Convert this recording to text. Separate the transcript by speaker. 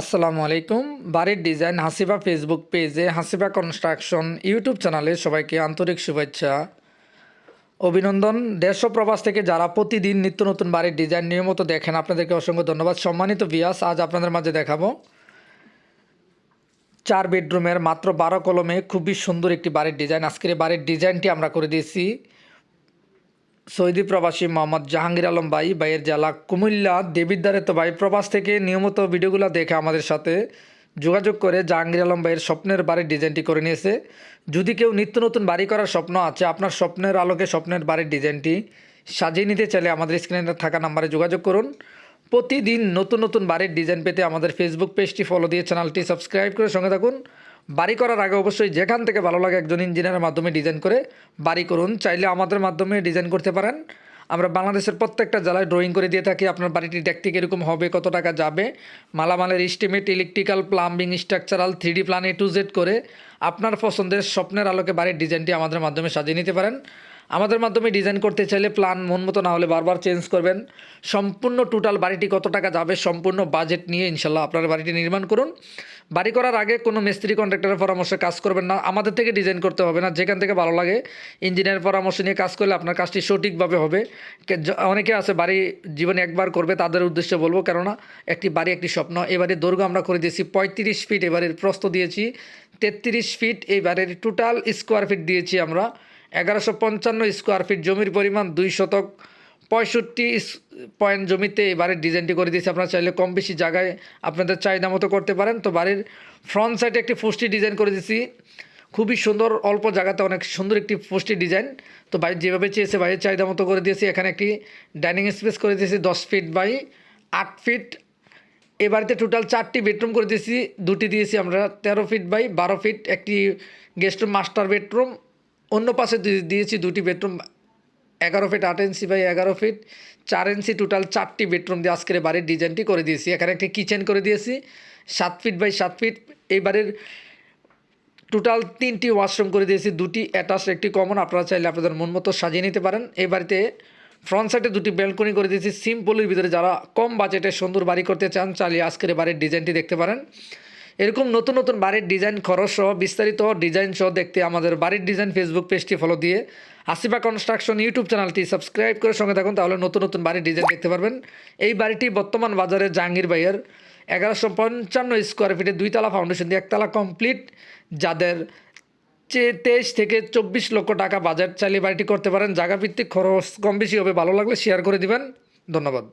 Speaker 1: আসসালামু আলাইকুম। বাড়ির ডিজাইন হাসিবা ফেসবুক পেজে হাসিবা কনস্ট্রাকশন ইউটিউব চ্যানেলে সবাইকে আন্তরিক শুভেচ্ছা, অভিনন্দন। দেশ প্রবাস থেকে যারা প্রতিদিন নিত্য নতুন বাড়ির ডিজাইন নিয়মিত দেখেন, আপনাদেরকে অসংখ্য ধন্যবাদ। সম্মানিত বিয়াস আজ আপনাদের মাঝে দেখাবো চার বেডরুমের মাত্র বারো কলমে খুবই সুন্দর একটি বাড়ির ডিজাইন। আজকের বাড়ির ডিজাইনটি আমরা করে দিয়েছি। সৌদি প্রবাসী মোহাম্মদ জাহাঙ্গীর আলম ভাই, ভাইয়ের জেলা কুমিল্লা দেবিদ্বারে তো ভাই প্রবাস থেকে নিয়মিত ভিডিওগুলো দেখে আমাদের সাথে যোগাযোগ করে জাহাঙ্গীর আলম ভাইয়ের স্বপ্নের বাড়ির ডিজাইনটি করে নিয়েছে। যদি কেউ নিত্য নতুন বাড়ি করার স্বপ্ন আছে, আপনার স্বপ্নের আলোকে স্বপ্নের বাড়ির ডিজাইনটি সাজিয়ে নিতে চাইলে আমাদের স্ক্রিনে থাকা নাম্বারে যোগাযোগ করুন। প্রতিদিন নতুন নতুন বাড়ির ডিজাইন পেতে আমাদের ফেসবুক পেজটি ফলো দিয়ে চ্যানেলটি সাবস্ক্রাইব করে সঙ্গে থাকুন। বাড়ি করার আগে অবশ্যই যেখান থেকে ভালো লাগে একজন ইঞ্জিনিয়ারের মাধ্যমে ডিজাইন করে বাড়ি করুন। চাইলে আমাদের মাধ্যমে ডিজাইন করতে পারেন। আমরা বাংলাদেশের প্রত্যেকটা জেলায় ড্রয়িং করে দিয়ে থাকি। আপনার বাড়িটি দেখতে কীরকম হবে, কত টাকা যাবে। মালামালের estimate electrical plumbing structural three D plan A to Z করে আপনার পছন্দের স্বপ্নের আলোকে বাড়ির ডিজাইনটি আমাদের মাধ্যমে সাজিয়ে নিতে পারেন। আমাদের মাধ্যমে ডিজাইন করতে চাইলে প্ল্যান মন মতো না হলে বারবার চেঞ্জ করবেন। সম্পূর্ণ টোটাল বাড়িটি কত টাকা যাবে সম্পূর্ণ বাজেট নিয়ে ইনশাল্লাহ আপনার বাড়িটি নির্মাণ করুন। বাড়ি করার আগে কোনো মিস্ত্রি কন্ট্রাক্টরের পরামর্শে কাজ করবেন না। আমাদের থেকে ডিজাইন করতে হবে না, যেখান থেকে ভালো লাগে ইঞ্জিনিয়ার পরামর্শ নিয়ে কাজ করলে আপনার কাজটি সঠিকভাবে হবে। অনেকে আছে বাড়ি জীবনে একবার করবে, তাদের উদ্দেশ্যে বলব, কেননা একটি বাড়ি একটি স্বপ্ন। এবারে দৈর্ঘ্য আমরা করে দিয়েছি পঁয়ত্রিশ ফিট এবারের প্রস্ত দিয়েছি তেত্রিশ ফিট এবারের টোটাল স্কোয়ার ফিট দিয়েছি আমরা। এগারোশো পঞ্চান্ন স্কোয়ার ফিট জমির পরিমাণ দুই শতক। পঁয়ষট্টি পয়েন্ট জমিতে এই বাড়ির ডিজাইনটি করে দিয়েছি। আপনারা চাইলে কম বেশি জায়গায় আপনাদের চাহিদা মতো করতে পারেন। তো বাড়ির ফ্রন্ট সাইডে একটি ফুষ্টি ডিজাইন করে দিয়েছি। খুবই সুন্দর, অল্প জায়গাতে অনেক সুন্দর একটি ফুষ্টি ডিজাইন তো বাড়ি যেভাবে চেয়েছে বাইরের চাহিদা মতো করে দিয়েছি। এখানে একটি ডাইনিং স্পেস করে দিয়েছি, দশ ফিট বাই আট ফিট এ বাড়িতে টোটাল চারটি বেডরুম করে দিয়েছি। দুটি দিয়েছি আমরা তেরো ফিট বাই বারো ফিট একটি গেস্ট রুম মাস্টার বেডরুম অন্য পাশে দিয়েছি দুটি বেডরুম, এগারো ফিট আট ইঞ্চি বাই এগারো ফিট, চার ইঞ্চি টোটাল চারটি বেডরুম দিয়ে আজকের বাড়ির ডিজাইনটি করে দিয়েছি। এখানে একটি কিচেন করে দিয়েছি, সাত ফিট বাই সাত ফিট। এই বাড়ির টোটাল তিনটি ওয়াশরুম করে দিয়েছি, দুটি অ্যাটাচ একটি কমন আপনারা চাইলে আপনাদের মন মতো সাজিয়ে নিতে পারেন। এই বাড়িতে ফ্রন্ট সাইডে দুটি ব্যালকনি করে দিয়েছি। সিম্পলের ভিতরে যারা কম বাজেটে সুন্দর বাড়ি করতে চান চালিয়ে আজকের বাড়ির ডিজাইনটি দেখতে পারেন। এরকম নতুন নতুন বাড়ির ডিজাইন খরচ সহ বিস্তারিত ডিজাইন সহ দেখতে আমাদের বাড়ির ডিজাইন ফেসবুক পেজটি ফলো দিয়ে আসিফা কনস্ট্রাকশন ইউটিউব চ্যানেলটি সাবস্ক্রাইব করে সঙ্গে থাকুন, তাহলে নতুন নতুন বাড়ির ডিজাইন দেখতে পারবেন। এই বাড়িটি বর্তমান বাজারে জাহাঙ্গীর ভাইয়ের এগারোশো পঞ্চান্ন স্কোয়ার ফিটে দুইতলা ফাউন্ডেশন দিয়ে একতলা কমপ্লিট যাদের তেইশ থেকে চব্বিশ লক্ষ টাকা বাজেট চালিয়ে বাড়িটি করতে পারেন। জায়গা ভিত্তিক খরচ কম বেশি হবে, ভালো লাগলে শেয়ার করে দিবেন। ধন্যবাদ।